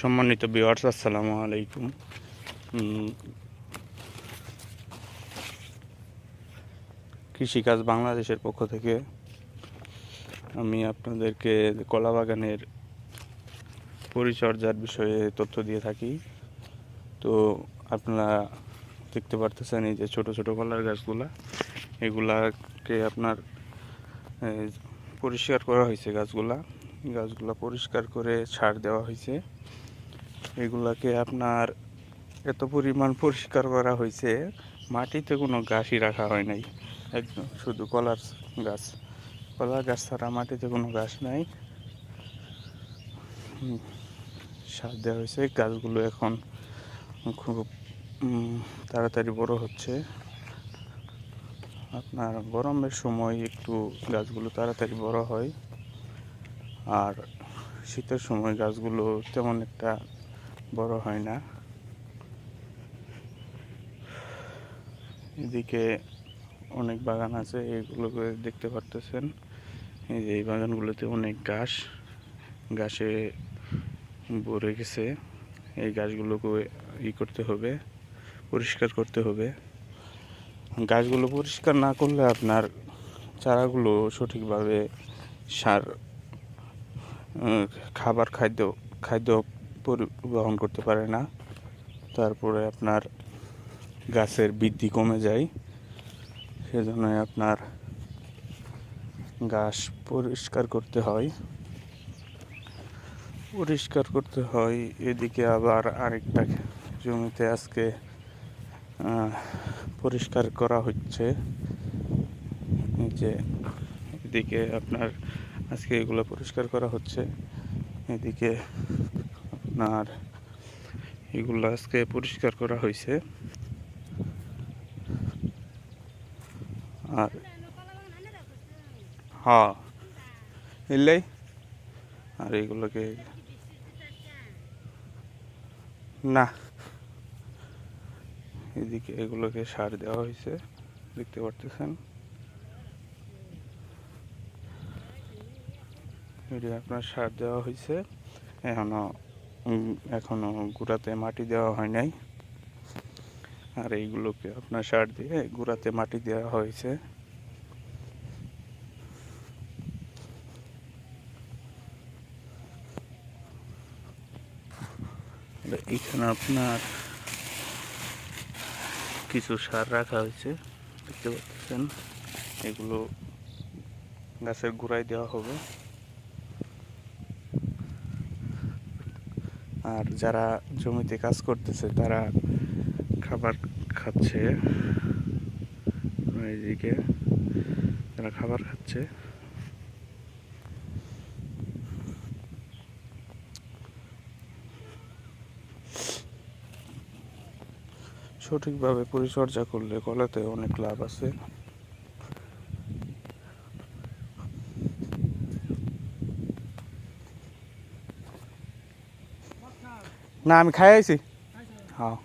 সম্মানিত বিওয়ার্স আসসালামু আলাইকুম। কৃষিকাজ বাংলাদেশের পক্ষ থেকে আমি আপনাদেরকে কলা বাগানের পরিচর্যার বিষয়ে তথ্য দিয়ে থাকি। তো আপনারা দেখতে পারতেছেন এই যে ছোট ছোট কলার গাছগুলা। এগুলাকে আপনার পরিষ্কার করা হয়েছে গাছগুলা। গাছগুলা পরিষ্কার করে সার দেওয়া হয়েছে। এগুলাকে আপনার এত পরিমাণ পরিষ্কার করা হয়েছে, মাটিতে কোনো গাছই রাখা হয় নাই। একদম শুধু কলার গাছ। কলার গাছ ছাড়া মাটিতে কোনো গাছ নাই। সার দেওয়া হয়েছে। গাছগুলো এখন খুব তাড়াতাড়ি বড় হচ্ছে। আপনার গরমের সময় একটু গাছগুলো তাড়াতাড়ি বড় হয়। আর শীতের সময় গাছগুলো তেমন একটা বড় হয় না। এদিকে অনেক বাগান আছে, এগুলোকে দেখতে পারতেছেন। এই যে এই বাগানগুলোতে অনেক ঘাস, ঘাসে ভরে গেছে। এই গাছগুলোকে ই করতে হবে, পরিষ্কার করতে হবে। গাছগুলো পরিষ্কার না করলে আপনার চারাগুলো সঠিকভাবে সার খাবার খাদ্য খাদ্য পরিবহন করতে পারে না। তারপরে আপনার গাছের বৃদ্ধি কমে যায়। সেজন্য আপনার গাছ পরিষ্কার করতে হয়। পরিষ্কার করতে হয়। এদিকে আবার আরেকটা জমিতে আজকে পরিষ্কার করা হচ্ছে। যে এদিকে আপনার আজকে এগুলো পরিষ্কার করা হচ্ছে। এদিকে আপনার এগুলো আজকে পরিষ্কার করা হয়েছে। আর হ্যাঁ আর এগুলোকে না, এদিকে এগুলোকে সার দেওয়া হয়েছে, দেখতে পারতেছেন। আপনার সার দেওয়া হয়েছে। এখনও উম, এখনও গুঁড়াতে মাটি দেওয়া হয় নাই। আর এইগুলোকে আপনার সার দিয়ে গুঁড়াতে মাটি দেওয়া হয়েছে। এখানে আপনার কিছু সার রাখা হয়েছে দেখতে পাচ্ছেন। এগুলো গাছের গোড়ায় দেওয়া হবে। আর যারা জমিতে কাজ করতেছে, তারা খাবার খাচ্ছে। এইদিকে তারা খাবার খাচ্ছে। সঠিকভাবে পরিচর্যা করলে কলাতে অনেক লাভ আছে। না আমি খাই আইছি। হ্যাঁ।